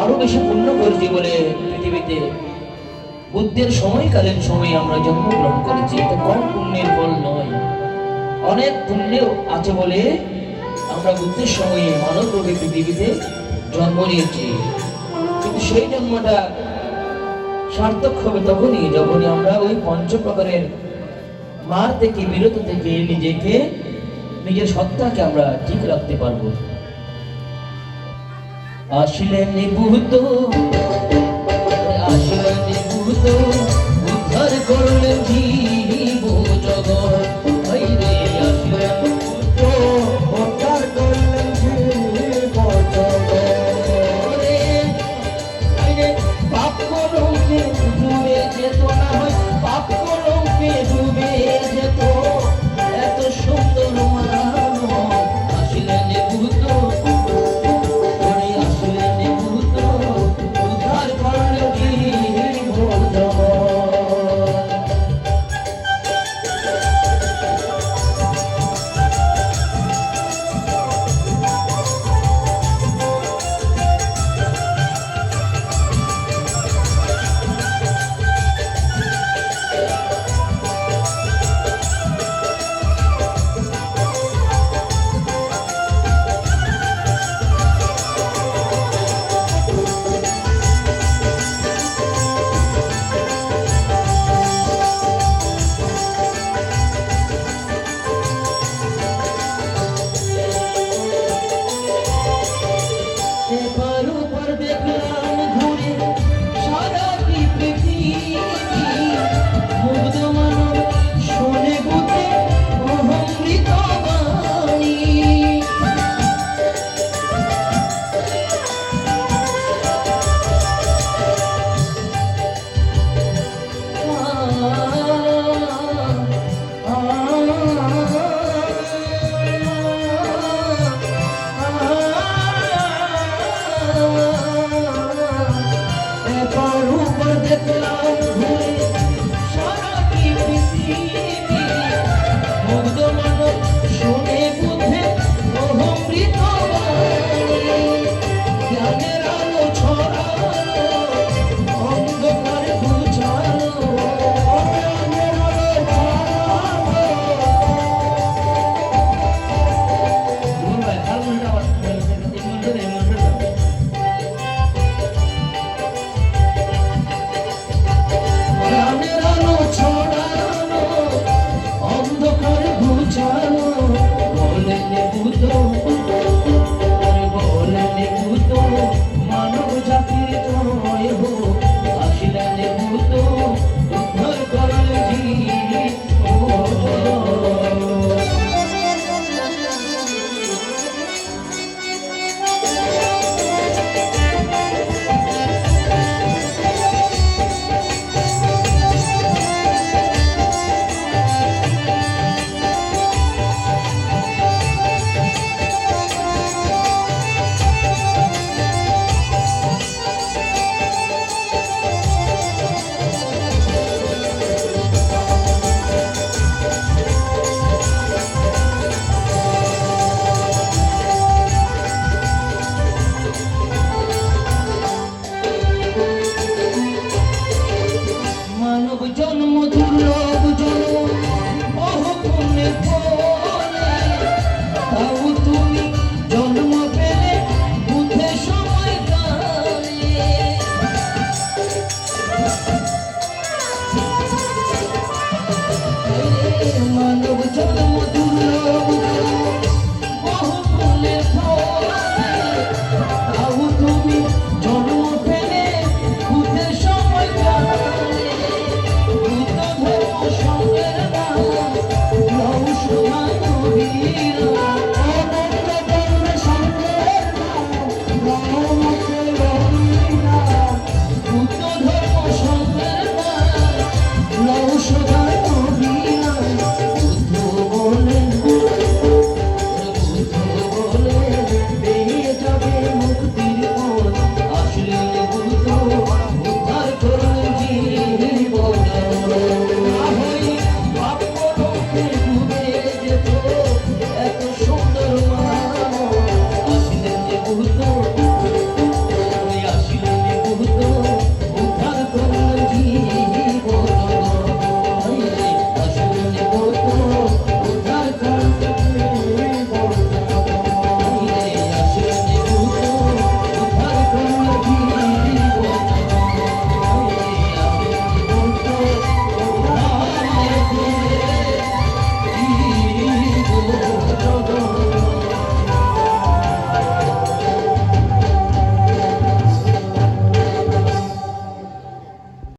আরও বেশি পুণ্য বলে পৃথিবীতে বুদ্ধের সময়কালীন সময়ে আমরা জন্মগ্রহণ করেছি। এটা কম পুণ্যের ফল নয়। অনেক পুণ্য আছে বলে আমরা বুদ্ধের সময়ে মানব রূপে পৃথিবীতে জন্ম নিয়েছি। কিন্তু সেই জন্মটা সার্থক হবে তখনই যখনই আমরা ওই পঞ্চ প্রকারের মার থেকে, বিরত থেকে নিজেকে, নিজের সত্তাকে আমরা ঠিক রাখতে পারব। আসিলেন নিভূত আসিলেন নিভূত উদ্ধার করলেন জীব জগৎ। पर